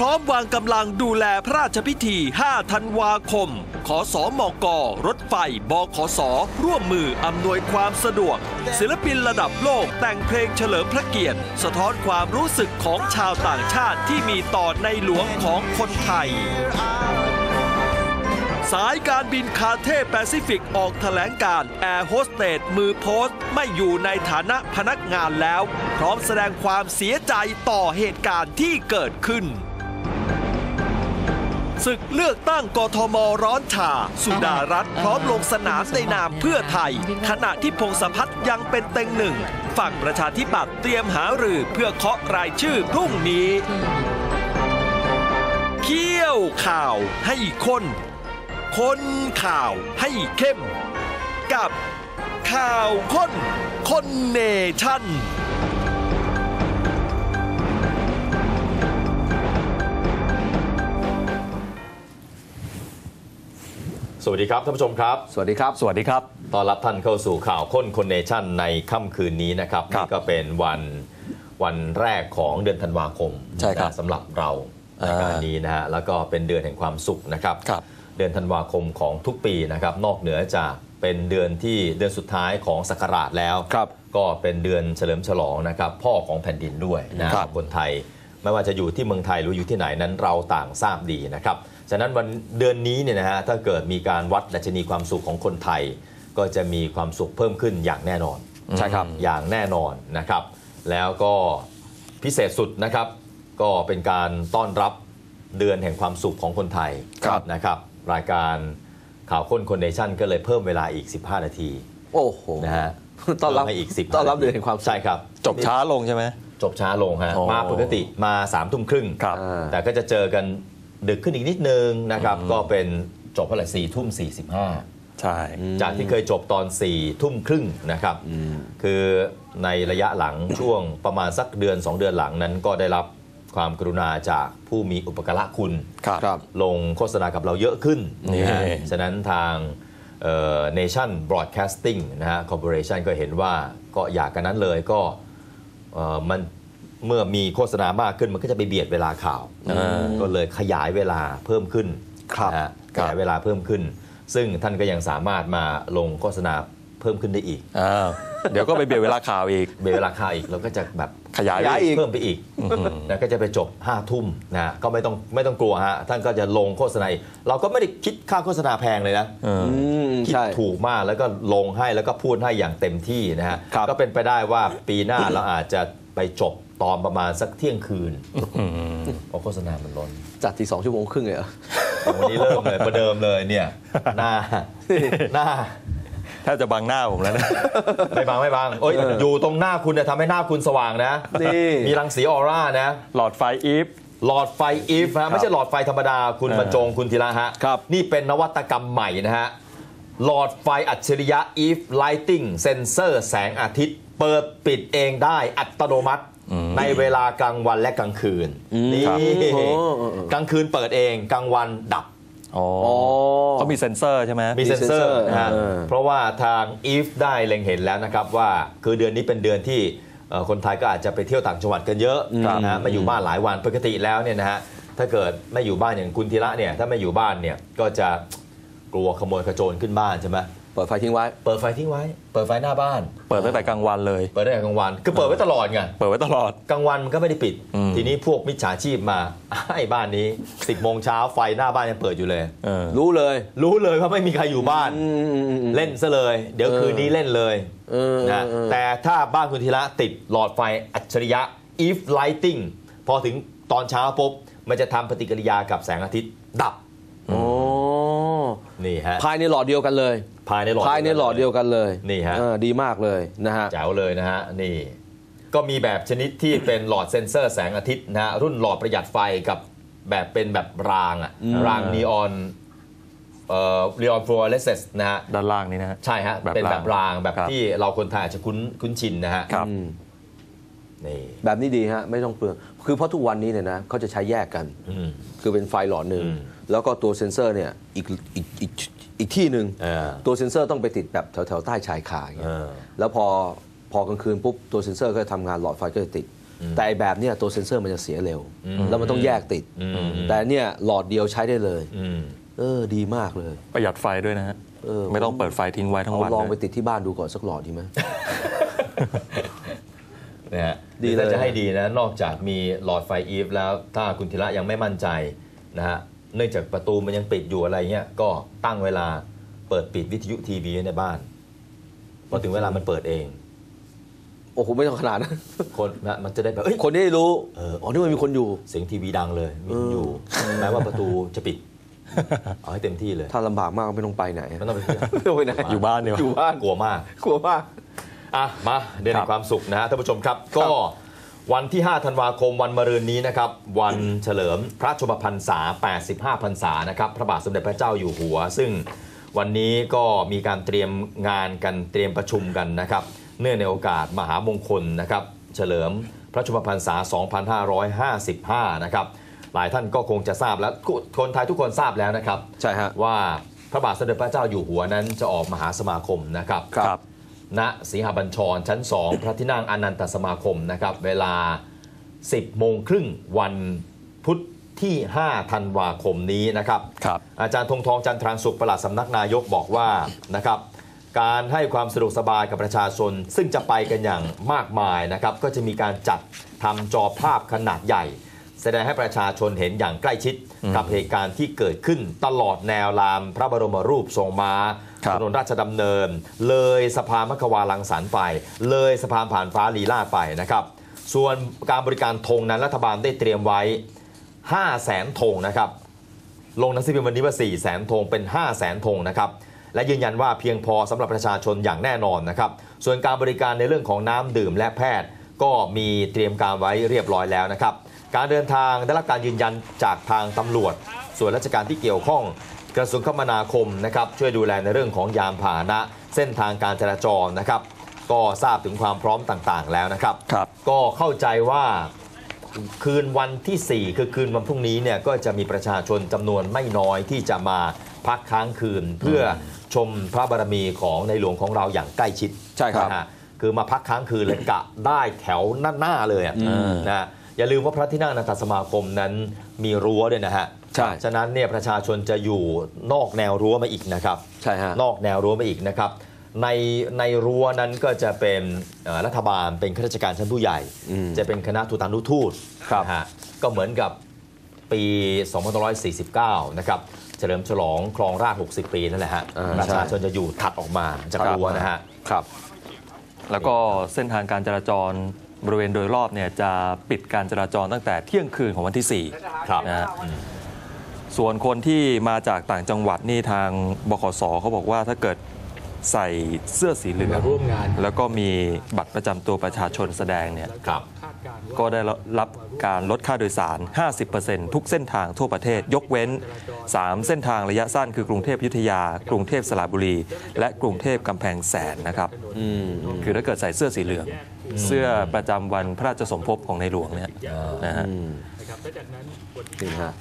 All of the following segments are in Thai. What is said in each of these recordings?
พร้อมวางกำลังดูแลพระราชพิธี 5 ธันวาคม ขอสอมกรถไฟ บขส ร่วมมืออำนวยความสะดวก ศิลปินระดับโลกแต่งเพลงเฉลิมพระเกียรติ สะท้อนความรู้สึกของชาวต่างชาติที่มีต่อในหลวงของคนไทยสายการบินคาเทแปซิฟิกออกแถลงการแอร์โฮสเตสมือโพสต์ไม่อยู่ในฐานะพนักงานแล้ว พร้อมแสดงความเสียใจต่อเหตุการณ์ที่เกิดขึ้น ศึกเลือกตั้งกทมร้อนชา สุดารัฐพร้อมลงสนามในนามเพื่อไทย ขณะที่พงศพัฒน์ยังเป็นเต็งหนึ่ง ฝั่งประชาธิปัตย์เตรียมหารือเพื่อเคาะรายชื่อพรุ่งนี้เขี้ยวข่าวให้ข้นคนข่าวให้เข้ม กับข่าวข้นคนเนชั่น สวัสดีครับท่านผู้ชมครับ สวัสดีครับ สวัสดีครับ ต้อนรับท่านเข้าสู่ข่าวค้นคนเนชั่นในค่ำคืนนี้นะครับครับนี่ก็เป็นวันวันแรกของเดือนธันวาคมใช่ครับนะสำหรับเราในอ่าการนี้นะฮะแล้วก็เป็นเดือนแห่งความสุขนะครับครับเดือนธันวาคมของทุกปีนะครับ นอกเหนือจากเป็นเดือนที่เดือนสุดท้ายของศักราชแล้วครับก็เป็นเดือนเฉลิมฉลองนะครับ พ่อของแผ่นดินด้วยนะครับคนไทย ไม่ว่าจะอยู่ที่เมืองไทยหรืออยู่ที่ไหนนั้นเราต่างทราบดีนะครับฉะนั้นวันเดือนนี้เนี่ยนะฮะถ้าเกิดมีการวัดดัชนีความสุขของคนไทย ก็จะมีความสุขเพิ่มขึ้นอย่างแน่นอนใช่ครับอย่างแน่นอนนะครับ แล้วก็พิเศษสุดนะครับ ก็เป็นการต้อนรับเดือนแห่งความสุขของคนไทยครับนะครับ รายการข่าวค้นคนเนชั่นก็เลยเพิ่มเวลาอีก 15 นาที โอ้โหนะฮะต้อนรับเพิ่มให้อีก10ต้อนรับเดือนแห่งความสุขใช่ครับ จบช้าลงใช่ไหม จบช้าลงฮะอ๋อมาปกติมา3ามทุ่มครึ่ง ครับอ่าแต่ก็จะเจอกันดึกขึ้นอีกนิดนึงนะครับ ก็เป็นจบเท่าไหร่สี่ทุ่มสี่สิบห้าใช่ จากที่เคยจบตอน4ี่ทุ่มครึ่งนะครับ คือในระยะหลังช่วงประมาณสักเดือน 2 เดือนหลังนั้นก็ได้รับความกรุณาจากผู้มีอุปการะคุณ ครับครับลงโฆษณากับเราเยอะขึ้นนี่นะฮะฉะนั้นทางเอ่อ Nation Broadcasting นะฮะ Corporation ก็เห็นว่าก็อยากกันนั้นเลยก็เอ่อ มันเมื่อมีโฆษณามากขึ้นมันก็จะไปเบียดเวลาข่าว ก็เลยขยายเวลาเพิ่มขึ้นครับนะฮะคขรับยายเวลาเพิ่มขึ้น ซึ่งท่านก็ยังสามารถมาลงโฆษณาเพิ่มขึ้นได้อีกอ้าวเดี๋ยวก็ไปเบียดเวลาข่าวอีก เบียดเวลาข่าวอีกเราก็จะแบบ ขยายขยายไปอีก เพิ่มไปอีกนะก็จะไปจบ5้าทุ่มนะฮะก็ไม่ต้องไม่ต้องกลัวฮะท่านก็จะลงโฆษณาอีกเราก็ไม่ได้คิดค่าโฆษณาแพงเลยนะ เออ อืมคิดใช่ ถูกมากแล้วก็ลงให้แล้วก็พูดให้อย่างเต็มที่นะฮะครับ ก็เป็นไปได้ว่าปีหน้าเราอาจจะไปจบตอนประมาณสักเที่ยงคืนเพราะโฆษณามันล้นจัดทีสองชั่วโมงครึ่งเลยเหรอ วันนี้เริ่มเลยประเดิมเลยเนี่ย หน้าหน้า ถ้าจะบังหน้าผมแล้วนะ ไม่บางไม่บางโอ้ยอยู่ตรงหน้าคุณเนี่ยทำให้หน้าคุณสว่างนะ นี่ มีรังสีออร่านะ หลอดไฟอีฟ หลอดไฟอีฟฮะไม่ใช่หลอดไฟธรรมดาคุณเออบรรจงคุณธีระฮะ ครับ นี่เป็นนวัตกรรมใหม่นะฮะ หลอดไฟอัจฉริยะ EVE Lighting เซนเซอร์แสงอาทิตย์ เปิดปิดเองได้อัตโนมัติ ในเวลากลางวันและกลางคืนนี่ครับโอ้ กลางคืนเปิดเองกลางวันดับ อ๋ออ๋อเขามีเซ็นเซอร์ใช่ไหมมีเซนเซอร์เซ็นเซอร์นะฮะเออเพราะว่าทาง EVE ได้เล็งเห็นแล้วนะครับว่าคือเดือนนี้เป็นเดือนที่เอ่อคนไทยก็อาจจะไปเที่ยวต่างจังหวัดกันเยอะนะฮะไม่อยู่บ้านหลายวันปกติแล้วเนี่ยนะฮะถ้าเกิดไม่อยู่บ้านอย่างคุณธีระเนี่ยถ้าไม่อยู่บ้านเนี่ยก็จะกลัวขโมยขโจรขึ้นบ้านใช่ไหม เปิดไฟทิ้งไว้ เปิดไฟทิ้งไว้ เปิดไฟหน้าบ้าน เปิดตั้งแต่กลางวันเลย เปิดได้แต่กลางวัน คือเปิดไว้ตลอดไง เปิดไว้ตลอด กลางวันมันก็ไม่ได้ปิดอืมทีนี้พวกมิจฉาชีพมาไอ้บ้านนี้สิบโมงเช้าไฟหน้าบ้านยังเปิดอยู่เลยเออรู้เลย รู้เลยว่าไม่มีใครอยู่บ้านอืมอืมอืมอืมเล่นซะเลย เดี๋ยวเออคืนนี้เล่นเลยเออนะเออแต่ถ้าบ้านคุณธีระติดหลอดไฟอัจฉริยะ EVE Lighting พอถึงตอนเช้าปุ๊บมันจะทำปฏิกิริยากับแสงอาทิตย์ดับโอ้ นี่ฮะ ภายในหลอดเดียวกันเลย ภายในหลอดภายในหลอดเดียวกันเลยนี่ฮะ เออดีมากเลยนะฮะ แจ๋วเลยนะฮะ นี่ ก็มีแบบชนิดที่เป็นหลอดเซ็นเซอร์แสงอาทิตย์นะฮะ รุ่นหลอดประหยัดไฟกับแบบเป็นแบบรางอะรางนีออนเอ่อนีออนฟลูออเรสเซนนะฮะ ด้านล่างนี้นะฮะ ใช่ฮะ แบบเป็นแบบรางแบบครับ ที่เราคนไทยอาจจะคุ้นคุ้นชินนะฮะ ครับ อืม นี่ แบบนี้ดีฮะไม่ต้องเปลืองคือเพราะทุกวันนี้เนี่ยนะเขาจะใช้แยกกัน อืม คือเป็นไฟหลอดหนึ่ง อืม แล้วก็ตัวเซ็นเซอร์เนี่ยอีกอีกอีกอีกที่หนึ่ง เออ ตัวเซ็นเซอร์ต้องไปติดแบบแถวแถวๆใต้ชายคาอย่างเงี้เอยอแล้วพอพอกลางคืนปุ๊บตัวเซ็นเซอร์ก็จะทำงานหลอดไฟก็จะติด แต่ไอ้แบบเนี้ยตัวเซ็นเซอร์มันจะเสียเร็วอืมแล้วมันต้องแยกติด อืม แต่เนี่ยหลอดเดียวใช้ได้เลย อืม เออดีมากเลย ประหยัดไฟด้วยนะฮะ เออ ไม่ต้องเปิดไฟทิ้งไว้ทั้งเอาวันลองไปเลยติดที่บ้านดูก่อนสักหลอดดีไหม นะฮะดีเลยถ้าจะให้ดีนะ นอกจากมีหลอดไฟอีฟแล้วถ้าคุณธีระยังไม่มั่นใจนะฮะเนื่องจากประตูมันยังปิดอยู่อะไรเงี้ยก็ตั้งเวลาเปิดปิดวิทยุทีวีไว้ในบ้านพอถึงเวลามันเปิดเอง โอ้โหไม่ต้องขนาดนั้นคนนะมันจะได้แบบเอ้ยคนที่ได้รู้เอออ๋อนี่มันมีคนอยู่เสียงทีวีดังเลยมีคนอยู่แม้ว่าประตูจะปิดเอาให้เต็มที่เลย ถ้าลำบากมากก็ไม่ต้องไปไหนไม่ต้องไปเที่ยวไม่ต้องไปไหนอยู่บ้านเดียวอยู่บ้านกลัวมากกลัวมาก อะมาเดือนแห่งความสุขนะฮะท่านผู้ชมครับ ก็วันที่ 5 ธันวาคมวันมะรืนนี้นะครับ วันเฉลิมพระชนมพรรษา 85 พรรษานะครับ พระบาทสมเด็จพระเจ้าอยู่หัว ซึ่งวันนี้ก็มีการเตรียมงานกันเตรียมประชุมกันนะครับ เนื่องในโอกาสมหามงคลนะครับ เฉลิมพระชนมพรรษา 2555 นะครับ หลายท่านก็คงจะทราบแล้วคนไทยทุกคนทราบแล้วนะครับ ใช่ฮะว่าพระบาทสมเด็จพระเจ้าอยู่หัวนั้นจะออกมหาสมาคมนะครับครับ ณสีหบัญชรชั้น 2 พระที่นั่งอนันตสมาคมนะครับ เวลา 10 โมงครึ่งวันพุธที่ 5 ธันวาคมนี้นะครับครับอาจารย์ธงทองจันทรานสุขปลัดสำนักนายกบอกว่านะครับการให้ความสะดวกสบายกับประชาชน ซึ่งจะไปกันอย่างมากมายนะครับ ก็จะมีการจัดทำจอภาพขนาดใหญ่ แสดงให้ประชาชนเห็นอย่างใกล้ชิดกับเหตุการณ์ที่เกิดขึ้นตลอดแนวรามพระบรมรูปทรงม้าครับถนนราชดำเนิน เลยสะพานมัคควาลังสรรค์ไป เลยสะพานผ่านฟ้าลีลาศไปนะครับ ส่วนการบริการธงนั้นรัฐบาลได้เตรียมไว้ 5 0 0แสนธงนะครับ ลงหนังสือพิมพ์วันนี้ว่า 4 0 0แสนธงเป็น 5 0 0แสนธงนะครับและยืนยันว่าเพียงพอสำหรับประชาชนอย่างแน่นอนนะครับ ส่วนการบริการในเรื่องของน้ำดื่มและแพทย์ ก็มีเตรียมการไว้เรียบร้อยแล้วนะครับ การเดินทางได้รับการยืนยันจากทางตำรวจ ส่วนราชการที่เกี่ยวข้อง กระทรวงคมนาคมนะครับช่วยดูแลในเรื่องของยานพาหนะ เส้นทางการจราจรนะครับ ก็ทราบถึงความพร้อมต่างๆ แล้วนะครับ ครับก็เข้าใจว่าคืนวันที่ 4 คือคืนวันพรุ่งนี้เนี่ยก็จะมีประชาชนจำนวนไม่น้อยที่จะมาพักค้างคืน เพื่อชมพระบารมีของในหลวงของเราอย่างใกล้ชิดใช่ครับ นะฮะคือมาพักค้างคืนเลยกะได้แถวหน้าๆเลยอะอืมนะฮะ อย่าลืมว่าพระที่นั่งอนันตสมาคมนั้นมีรั้วด้วยนะฮะใช่ฉะนั้นเนี่ยประชาชนจะอยู่นอกแนวรั้วมาอีกนะครับใช่ฮะนอกแนวรั้วมาอีกนะครับในในรั้วนั้นก็จะเป็นเอ่อรัฐบาลเป็นข้าราชการชั้นผู้ใหญ่อืมจะเป็นคณะทูตานุทูตครับนะฮะก็เหมือนกับปี2549 นะครับ เฉลิมฉลองครองราช 60 ปีนั่นแหละฮะอ่าประชาชนใช่จะอยู่ถัดออกมาจากรั้วนะฮะครับ แล้วก็เส้นทางการจราจร บริเวณโดยรอบเนี่ยจะปิดการจราจรตั้งแต่เที่ยงคืนของวันที่4ครับนะฮะส่วนคนที่มาจากต่างจังหวัดนี่ทางบขสเขาบอกว่าถ้าเกิดใส่เสื้อสีเหลืองแล้วก็มีบัตรประจำตัวประชาชนแสดงเนี่ยครับก็ได้รับการลดค่าโดยสาร 50%ทุกเส้นทางทั่วประเทศ ยกเว้น 3 เส้นทางระยะสั้นคือกรุงเทพอยุธยา กรุงเทพสระบุรี และกรุงเทพกำแพงแสนนะครับอืมคือถ้าเกิดใส่เสื้อสีเหลือง เสื้อประจำวันพระราชสมภพของในหลวงเนี่ยนะฮะนี่นะฮะ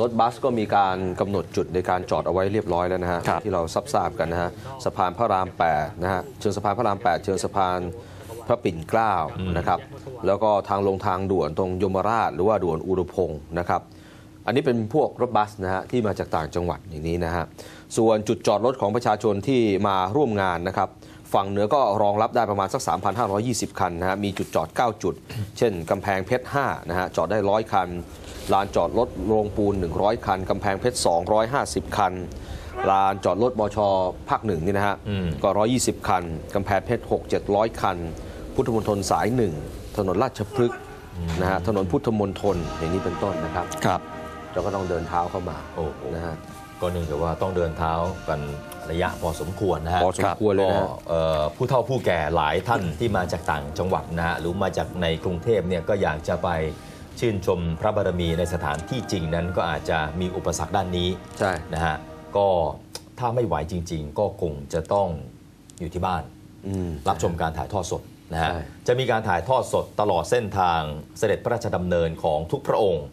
รถบัสก็มีการกำหนดจุดในการจอดเอาไว้เรียบร้อยแล้วนะฮะครับที่เราทราบทราบกันนะฮะสะพานพระราม8นะฮะเชิงสะพานพระราม 8 เชิงสะพานพระปิ่นเกล้านะครับ แล้วก็ทางลงทางด่วนตรงยมราช หรือว่าด่วนอุรุพงศ์นะครับ อันนี้เป็นพวกรถบัสนะฮะที่มาจากต่างจังหวัดอย่างนี้นะฮะส่วนจุดจอดรถของประชาชนที่มาร่วมงานนะครับ ฝั่งเหนือก็รองรับได้ประมาณสัก 3,520 คันนะฮะ มีจุดจอด 9 จุด เช่น กำแพงเพชร 5 นะฮะ จอดได้ 100 คัน ลานจอดรถโรงปูน 100 คัน กำแพงเพชร 250 คัน ลานจอดรถบชภาคหนึ่งนี่นะฮะอืมก็ 120 คัน กำแพงเพชร 6 700 คัน พุทธมณฑลสาย 1 ถนนราชพฤกษ์นะฮะ ถนนพุทธมณฑลอย่างนี้เป็นต้นนะครับ ครับ เราก็ต้องเดินเท้าเข้ามาโอ้โหนะฮะ ก็เนื่องจากว่าต้องเดินเท้ากันระยะพอสมควรนะฮะพอสมควรเลยนะฮะก็เอ่อผู้เฒ่าผู้แก่หลายท่านที่มาจากต่างจังหวัดนะฮะหรือมาจากในกรุงเทพเนี่ยก็อยากจะไปชื่นชมพระบารมีในสถานที่จริงนั้นก็อาจจะมีอุปสรรคด้านนี้ใช่นะฮะก็ถ้าไม่ไหวจริง ๆ ก็คงจะต้องอยู่ที่บ้านอืมรับชมการถ่ายทอดสดนะฮะใช่จะมีการถ่ายทอดสดตลอดเส้นทางเสด็จพระราชดำเนินของทุกพระองค์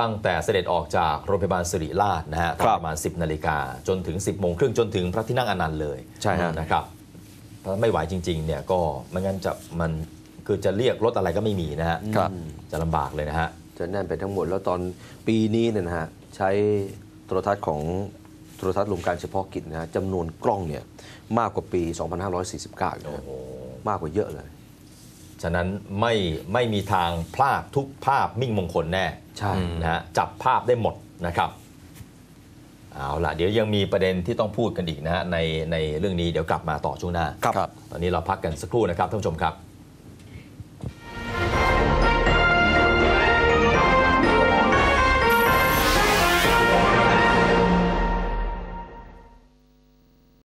ตั้งแต่เสด็จออกจากโรงพยาบาลสิริราชนะฮะตอนประมาณ 10 นาฬิกาจนถึง 10โมงครึ่งจนถึงพระที่นั่งอนันต์เลยใช่ฮะนะครับถ้าไม่ไหวจริงๆเนี่ยก็ไม่งั้นจะมันคือจะเรียกรถอะไรก็ไม่มีนะฮะครับจะลำบากเลยนะฮะจะแน่นไปทั้งหมดแล้วตอนปีนี้เนี่ยนะฮะใช้โทรทัศน์ของโทรทัศน์รวมการเฉพาะกิจนะฮะจำนวนกล้องเนี่ยมากกว่าปี 2549อีกนะมากกว่าเยอะเลย ฉะนั้นไม่ไม่มีทางพลาดทุกภาพมิ่งมงคลแน่ใช่นะฮะจับภาพได้หมดนะครับเอาล่ะเดี๋ยวยังมีประเด็นที่ต้องพูดกันอีกนะฮะในในเรื่องนี้เดี๋ยวกลับมาต่อช่วงหน้าครับ ตอนนี้เราพักกันสักครู่นะครับท่านผู้ชมครับ